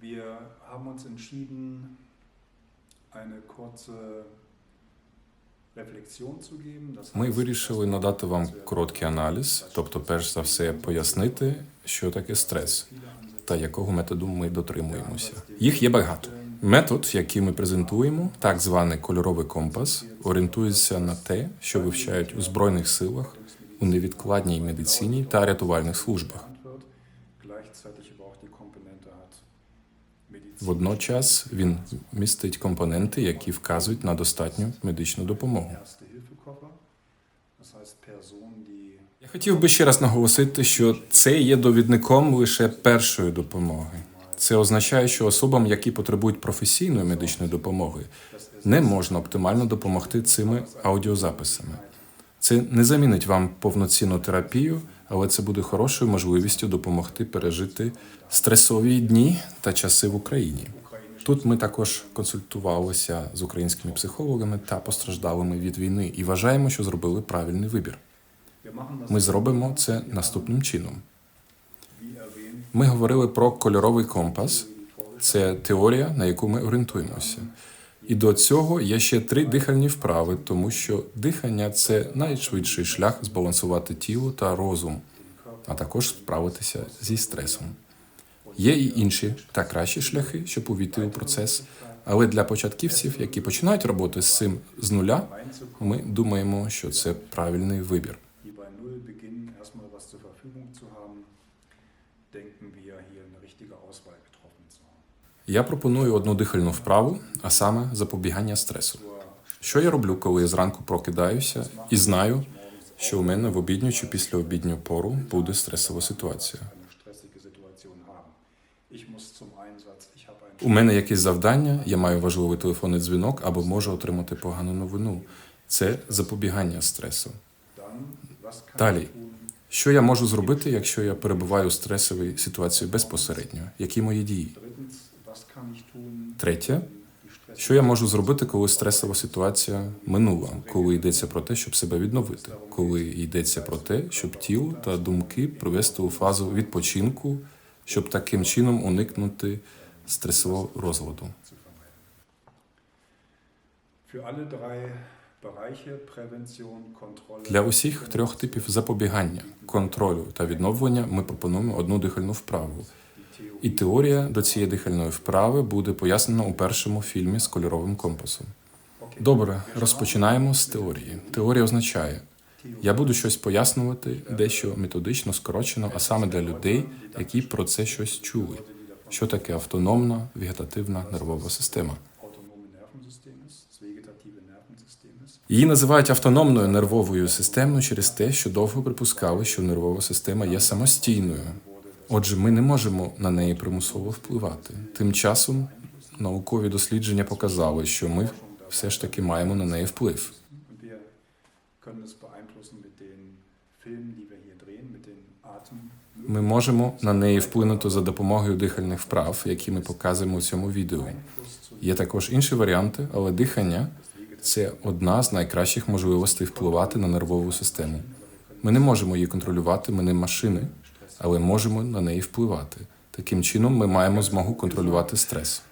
Wir haben uns entschieden, eine kurze Ми вирішили надати вам короткий аналіз, тобто, перш за все, пояснити, що таке стрес та якого методу ми дотримуємося. Їх є багато. Метод, який ми презентуємо, так званий кольоровий компас, орієнтується на те, що вивчають у збройних силах, у невідкладній медицині та рятувальних службах. Водночас він містить компоненти, які вказують на достатню медичну допомогу. Я хотів би ще раз наголосити, що це є довідником лише першої допомоги. Це означає, що особам, які потребують професійної медичної допомоги, не можна оптимально допомогти цими аудіозаписами. Це не замінить вам повноцінну терапію, але це буде хорошою можливістю допомогти пережити стресові дні та часи в Україні. Тут ми також консультувалися з українськими психологами та постраждалими від війни і вважаємо, що зробили правильний вибір. Ми зробимо це наступним чином. Ми говорили про кольоровий компас. Це теорія, на яку ми орієнтуємося. І до цього є ще три дихальні вправи, тому що дихання це найшвидший шлях збалансувати тіло та розум, а також справитися зі стресом. Є і інші та кращі шляхи, щоб увійти у процес. Але для початківців, які починають роботи з цим з нуля, ми думаємо, що це правильний вибір. denken wir hier eine richtige Auswahl getroffen zu haben. Я пропоную одну дихальну вправу, а саме запобігання стресу. Що я роблю, коли я зранку прокидаюся і знаю, що у мене в обідню чи після обідню пору буде стресова ситуація. У мене якесь завдання, я маю важливий телефонний дзвінок або можу отримати погану новину. Це запобігання стресу. Далі. Що я можу зробити, якщо я перебуваю у стресовій ситуації безпосередньо? Які мої дії? Третє, що я можу зробити, коли стресова ситуація минула, коли йдеться про те, щоб себе відновити, коли йдеться про те, щоб тіло та думки привести у фазу відпочинку, щоб таким чином уникнути стресового розладу. Для усіх трьох типів запобігання, контролю та відновлення ми пропонуємо одну дихальну вправу. І теорія до цієї дихальної вправи буде пояснена у першому фільмі з кольоровим компасом. Добре, розпочинаємо з теорії. Теорія означає, Я буду щось пояснювати дещо методично скорочено, а саме для людей, які про це щось чули. Що таке автономна вегетативна нервова система? Її називають автономною нервовою системою через те, що довго припускали, що нервова система є самостійною. Отже, ми не можемо на неї примусово впливати. Тим часом наукові дослідження показали, що ми все ж таки маємо на неї вплив. Ми можемо на неї вплинути за допомогою дихальних вправ, які ми показуємо у цьому відео. Є також інші варіанти, але дихання це одна з найкращих можливостей впливати на нервову систему. Ми не можемо її контролювати, ми не машини, але можемо на неї впливати. Таким чином, ми маємо змогу контролювати стрес.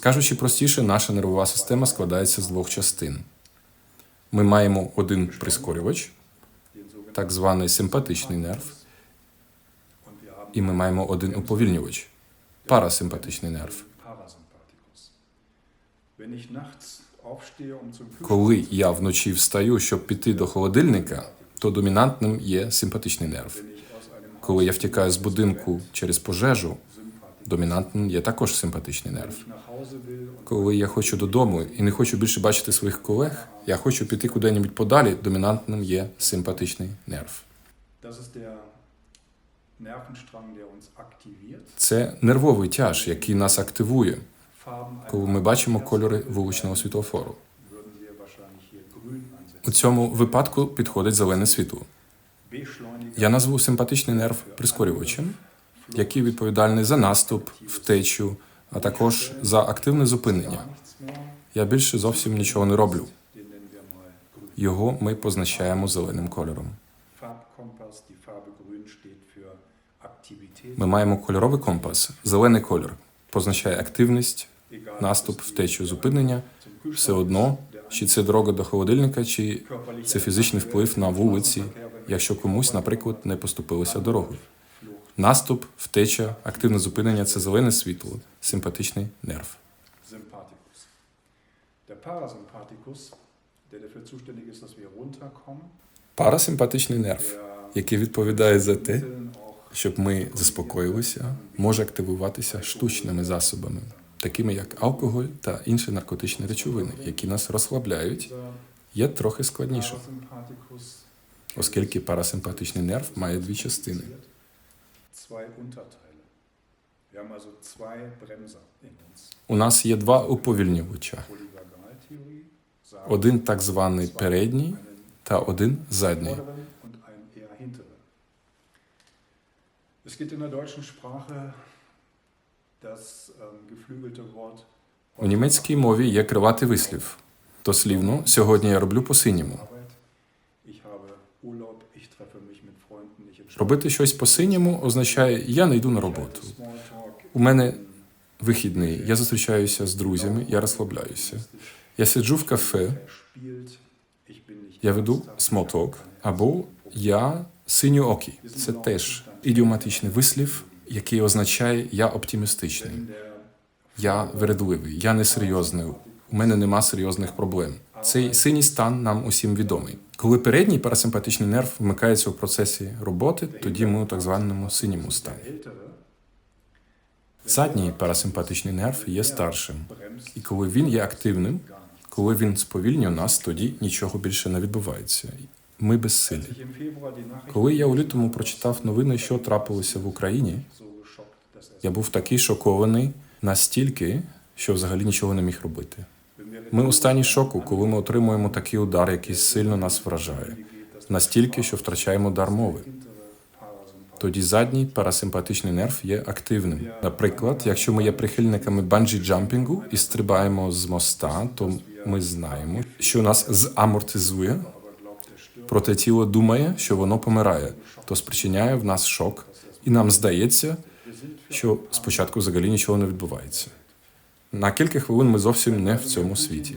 Кажучи простіше, наша нервова система складається з двох частин. Ми маємо один прискорювач, так званий симпатичний нерв, і ми маємо один уповільнювач парасимпатичний нерв. Коли я вночі встаю, щоб піти до холодильника, то домінантним є симпатичний нерв. Коли я втікаю з будинку через пожежу, домінантним є також симпатичний нерв. Коли я хочу додому і не хочу більше бачити своїх колег, я хочу піти куди-небудь подалі, домінантним є симпатичний нерв. Це нервовий тяж, який нас активує, коли ми бачимо кольори вуличного світлофору. У цьому випадку підходить зелене світло. Я назву симпатичний нерв прискорювачем, який відповідальний за наступ, втечу, а також за активне зупинення. Я більше зовсім нічого не роблю. Його ми позначаємо зеленим кольором. Ми маємо кольоровий компас. Зелений кольор позначає активність, наступ, втечу, зупинення. Все одно, чи це дорога до холодильника, чи це фізичний вплив на вулиці, якщо комусь, наприклад, не поступилося дорогою. Наступ, втеча, активне зупинення це зелене світло, симпатичний нерв. Парасимпатичний нерв, який відповідає за те, щоб ми заспокоїлися, може активуватися штучними засобами, такими як алкоголь та інші наркотичні речовини, які нас розслабляють, є трохи складніше, оскільки парасимпатичний нерв має дві частини. У нас є два уповільнювача: один так званий передній та один задній. Es gibt in der deutschen Sprache У німецькій мові є криватий вислів. Дослівно, сьогодні я роблю по-синьому. Робити щось по-синьому означає, я не йду на роботу. У мене вихідний, я зустрічаюся з друзями, я розслабляюся. Я сиджу в кафе, nicht я веду смолток, або я синьоокі. Це теж ідіоматичний вислів, який означає я оптимістичний, я вередливий, я несерйозний. У мене нема серйозних проблем. Цей синій стан нам усім відомий. Коли передній парасимпатичний нерв вмикається у процесі роботи, тоді ми у так званому синьому стані. Задній парасимпатичний нерв є старшим, і коли він є активним, коли він сповільнює нас, тоді нічого більше не відбувається. Ми безсилі. Коли я у лютому прочитав новини, що трапилося в Україні, я був такий шокований настільки, що взагалі нічого не міг робити. Ми у стані шоку, коли ми отримуємо такий удар, який сильно нас вражає, настільки, що втрачаємо дар мови. Тоді задній парасимпатичний нерв є активним. Наприклад, якщо ми є прихильниками банджі-джампінгу і стрибаємо з моста, то ми знаємо, що нас замортизує, проте тіло думає, що воно помирає, то спричиняє в нас шок, і нам здається, що спочатку взагалі нічого не відбувається. На кілька хвилин ми зовсім не в цьому світі.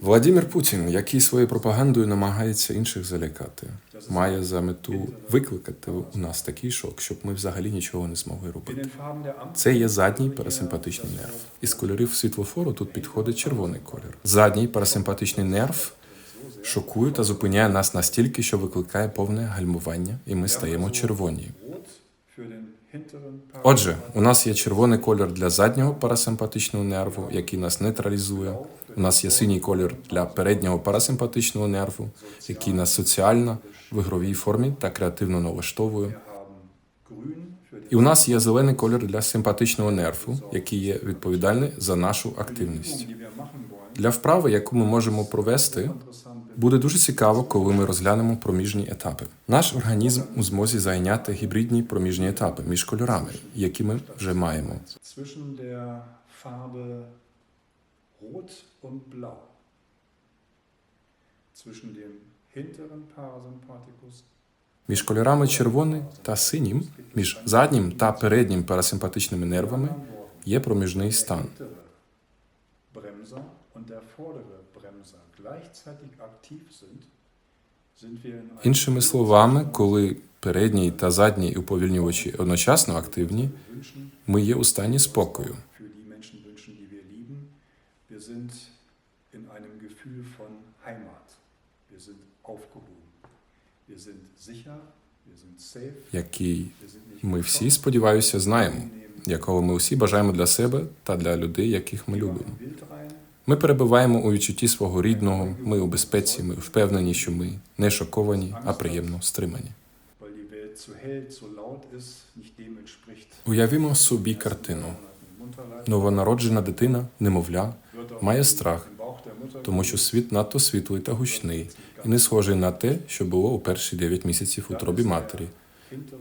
Владимир Путін, який своєю пропагандою намагається інших залякати, має за мету викликати у нас такий шок, щоб ми взагалі нічого не змогли робити. Це є задній парасимпатичний нерв. Із кольорів світлофору тут підходить червоний колір. Задній парасимпатичний нерв шокує та зупиняє нас настільки, що викликає повне гальмування, і ми стаємо червоні. Отже, у нас є червоний колір для заднього парасимпатичного нерву, який нас нейтралізує. У нас є синій колір для переднього парасимпатичного нерву, який нас соціально в ігровій формі та креативно налаштовує. І у нас є зелений колір для симпатичного нерву, який є відповідальний за нашу активність. Для вправи, яку ми можемо провести, буде дуже цікаво, коли ми розглянемо проміжні етапи. Наш організм у змозі зайняти гібридні проміжні етапи між кольорами, які ми вже маємо. Rot und Blau, zwischen dem hinteren Parasympathikus Між кольорами червоним та синім, між заднім та переднім парасимпатичними нервами є проміжний стан. Bremser und der vordere Іншими словами, коли передній та задній уповільнювачі одночасно активні, ми є у стані спокою. який ми всі, сподіваюся, знаємо, якого ми всі бажаємо для себе та для людей, яких ми любимо. Ми перебуваємо у відчутті свого рідного, ми у безпеці, ми впевнені, що ми не шоковані, а приємно стримані. Уявімо собі картину. Новонароджена дитина, немовля, має страх, тому що світ надто світлий та гучний і не схожий на те, що було у перші 9 місяців у тробі матері.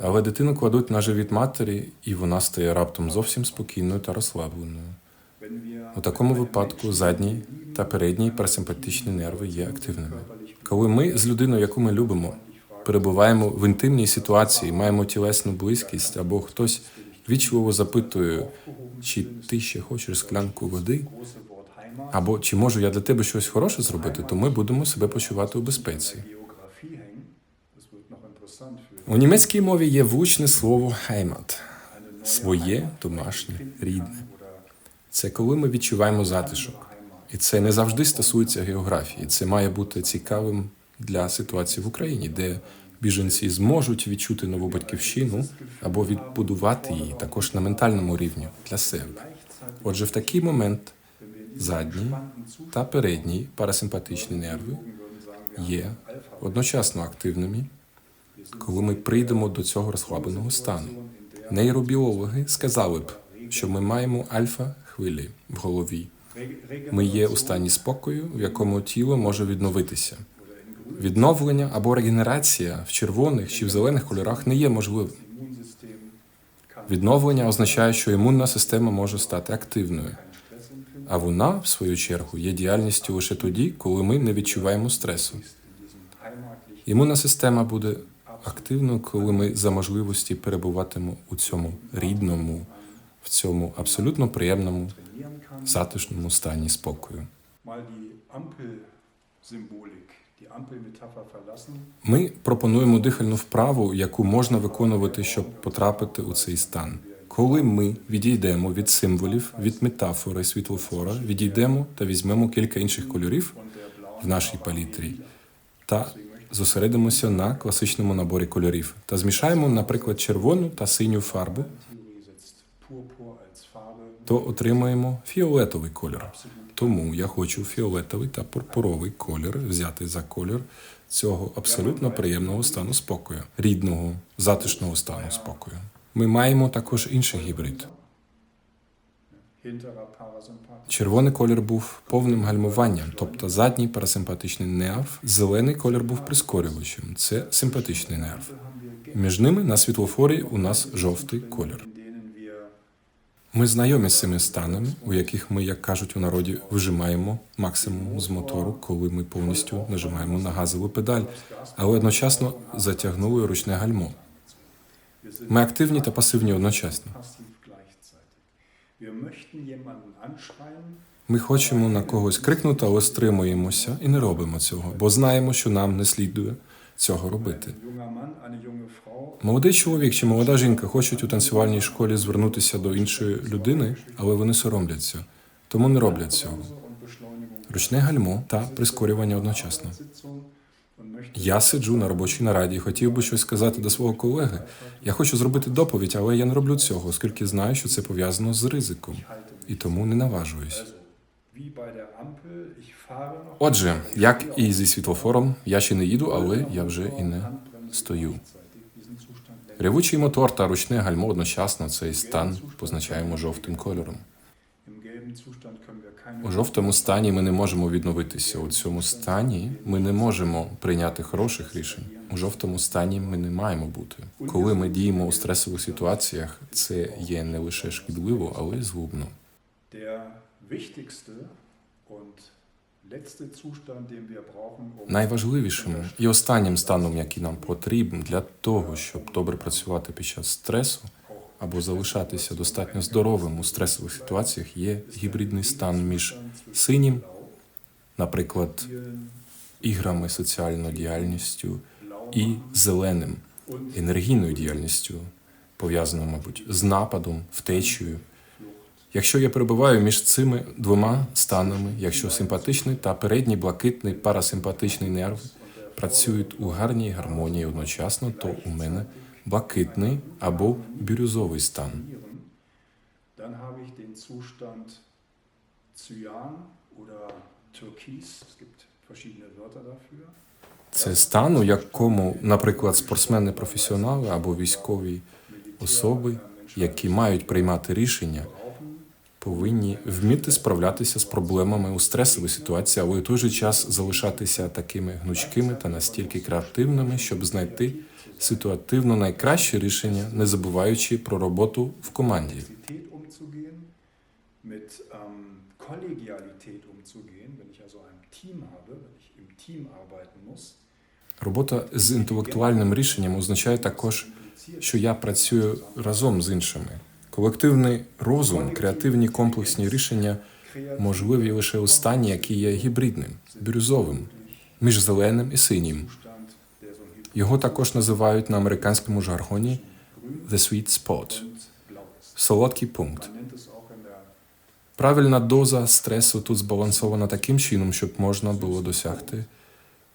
Але дитину кладуть на живіт матері, і вона стає раптом зовсім спокійною та розслабленою. У такому випадку задній та передній парасимпатичні нерви є активними. Коли ми з людиною, яку ми любимо, перебуваємо в інтимній ситуації, маємо тілесну близькість, або хтось вічливо запитує, чи ти ще хочеш склянку води, або чи можу я для тебе щось хороше зробити, то ми будемо себе почувати у безпеці. У німецькій мові є влучне слово «heimat» своє, домашнє, рідне. Це коли ми відчуваємо затишок. І це не завжди стосується географії. Це має бути цікавим для ситуації в Україні, де біженці зможуть відчути нову батьківщину або відбудувати її також на ментальному рівні для себе. Отже, в такий момент задній та передній парасимпатичні нерви є одночасно активними, коли ми прийдемо до цього розслабленого стану. Нейробіологи сказали б, що ми маємо альфа-хвилі в голові. Ми є у стані спокою, в якому тіло може відновитися. Відновлення або регенерація в червоних чи в зелених кольорах не є можливим. Відновлення означає, що імунна система може стати активною, а вона, в свою чергу, є діяльністю лише тоді, коли ми не відчуваємо стресу. Імунна система буде активною, коли ми за можливості перебуватимемо у цьому рідному, в цьому абсолютно приємному, затишному стані спокою. Ми пропонуємо дихальну вправу, яку можна виконувати, щоб потрапити у цей стан. Коли ми відійдемо від символів, від метафори світлофора, відійдемо та візьмемо кілька інших кольорів в нашій палітрі та зосередимося на класичному наборі кольорів та змішаємо, наприклад, червону та синю фарбу, то отримаємо фіолетовий кольор. Тому я хочу фіолетовий та пурпуровий колір взяти за колір цього абсолютно приємного стану спокою, рідного, затишного стану спокою. Ми маємо також інший гібрид. Червоний колір був повним гальмуванням, тобто задній парасимпатичний нерв. Зелений колір був прискорювачем. Це симпатичний нерв. Між ними на світлофорі у нас жовтий колір. Ми знайомі з цими станами, у яких ми, як кажуть у народі, вижимаємо максимум з мотору, коли ми повністю нажимаємо на газову педаль, але одночасно затягнули ручне гальмо. Ми активні та пасивні одночасно. Ми хочемо на когось крикнути, але стримуємося і не робимо цього, бо знаємо, що нам не слідує цього робити. Frau, Молодий чоловік чи молода жінка хочуть у танцювальній школі звернутися до іншої людини, але вони соромляться, тому не роблять цього. Ручне гальмо та прискорювання одночасно. Я сиджу на робочій нараді, хотів би щось сказати до свого колеги. Я хочу зробити доповідь, але я не роблю цього, оскільки знаю, що це пов'язано з ризиком, і тому не наважуюсь. Отже, як і зі світлофором, я ще не їду, але я вже і не стою. Ревучий мотор та ручне гальмо одночасно цей стан позначаємо жовтим кольором. У жовтому стані ми не можемо відновитися. У цьому стані ми не можемо прийняти хороших рішень. У жовтому стані ми не маємо бути. Коли ми діємо у стресових ситуаціях, це є не лише шкідливо, але й згубно. Um Найважливішим і останнім станом, який нам потрібен для того, щоб добре працювати під час стресу або залишатися достатньо здоровим у стресових ситуаціях, є гібридний стан між синім, наприклад, іграми, соціальною діяльністю і зеленим енергійною діяльністю, пов'язаною, мабуть, з нападом, втечею. Якщо я перебуваю між цими двома станами, якщо симпатичний та передній блакитний парасимпатичний нерв працюють у гарній гармонії одночасно, то у мене блакитний або бірюзовий стан. Це стан, у якому, наприклад, спортсмени-професіонали або військові особи, які мають приймати рішення, повинні вміти справлятися з проблемами у стресовій ситуації, але у той же час залишатися такими гнучкими та настільки креативними, щоб знайти ситуативно найкраще рішення, не забуваючи про роботу в команді. Mit ähm, Kollegialität umzugehen, wenn ich also ein Team habe, wenn ich im Team arbeiten muss. Робота з інтелектуальним рішенням означає також, що я працюю разом з іншими. Колективний розум, креативні комплексні рішення можливі лише у стані, який є гібридним, бірюзовим, між зеленим і синім. Його також називають на американському жаргоні the sweet spot солодкий пункт. Правильна доза стресу тут збалансована таким чином, щоб можна було досягти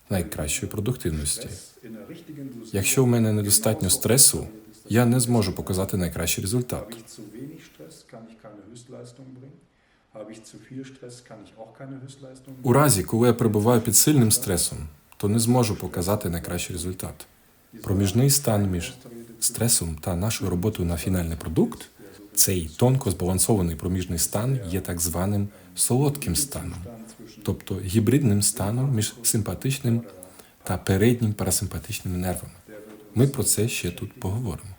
найкращої продуктивності. Якщо в мене недостатньо стресу, я не зможу показати найкращий результат. У разі, коли я перебуваю під сильним стресом, то не зможу показати найкращий результат. Проміжний стан між стресом та нашою роботою на фінальний продукт, цей тонко збалансований проміжний стан є так званим солодким станом, тобто гібридним станом між симпатичним та переднім парасимпатичними нервами. Ми про це ще тут поговоримо.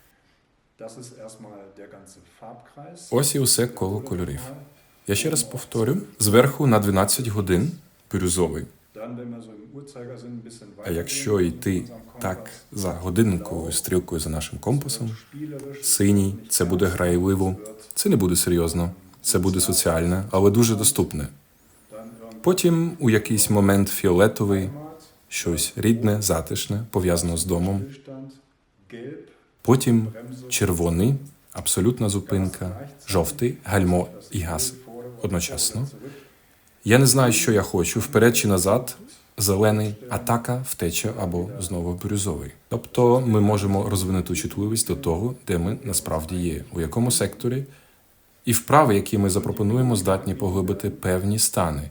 Ось і усе коло кольорів. Я ще раз повторю: зверху на 12 годин бірюзовий. А якщо йти так за годинниковою стрілкою за нашим компасом, синій це буде грайливо, це не буде серйозно, це буде соціальне, але дуже доступне. Потім у якийсь момент фіолетовий, щось рідне, затишне, пов'язано з домом. Потім червоний, абсолютна зупинка, жовтий, гальмо і газ. Одночасно. Я не знаю, що я хочу, вперед чи назад, зелений, атака, втеча або знову бірюзовий. Тобто ми можемо розвинути чутливість до того, де ми насправді є, у якому секторі, і вправи, які ми запропонуємо, здатні поглибити певні стани.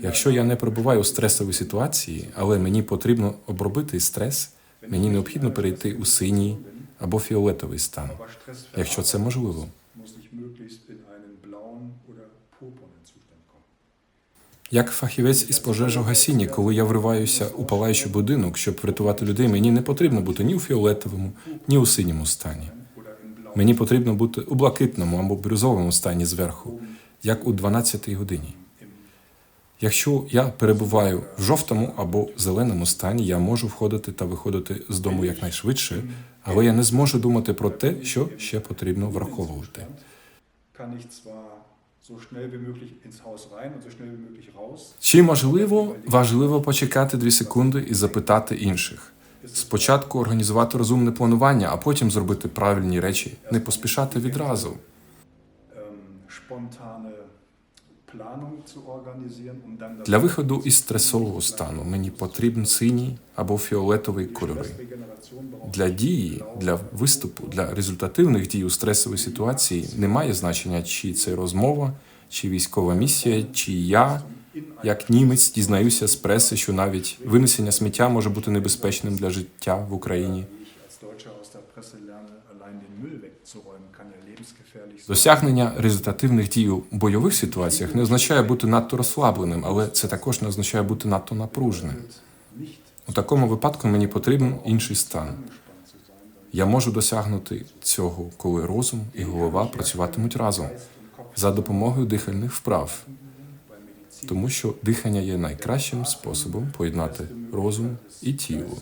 Якщо я не перебуваю у стресовій ситуації, але мені потрібно обробити стрес, мені необхідно перейти у синій або фіолетовий стан, якщо це можливо. Як фахівець із пожежогасіння, коли я вриваюся у палаючий будинок, щоб врятувати людей, мені не потрібно бути ні у фіолетовому, ні у синьому стані. Мені потрібно бути у блакитному або бірюзовому стані зверху, як у 12-й годині. Якщо я перебуваю в жовтому або зеленому стані, я можу входити та виходити з дому якнайшвидше, але я не зможу думати про те, що ще потрібно враховувати. Чи можливо важливо почекати дві секунди і запитати інших? Спочатку організувати розумне планування, а потім зробити правильні речі, не поспішати відразу. ähm, Для виходу із стресового стану мені потрібен синій або фіолетовий кольори. Для дії, для виступу, для результативних дій у стресовій ситуації немає значення, чи це розмова, чи військова місія, чи я, як німець, дізнаюся з преси, що навіть винесення сміття може бути небезпечним для життя в Україні. Досягнення результативних дій у бойових ситуаціях не означає бути надто розслабленим, але це також не означає бути надто напруженим. У такому випадку мені потрібен інший стан. Я можу досягнути цього, коли розум і голова працюватимуть разом за допомогою дихальних вправ, тому що дихання є найкращим способом поєднати розум і тіло.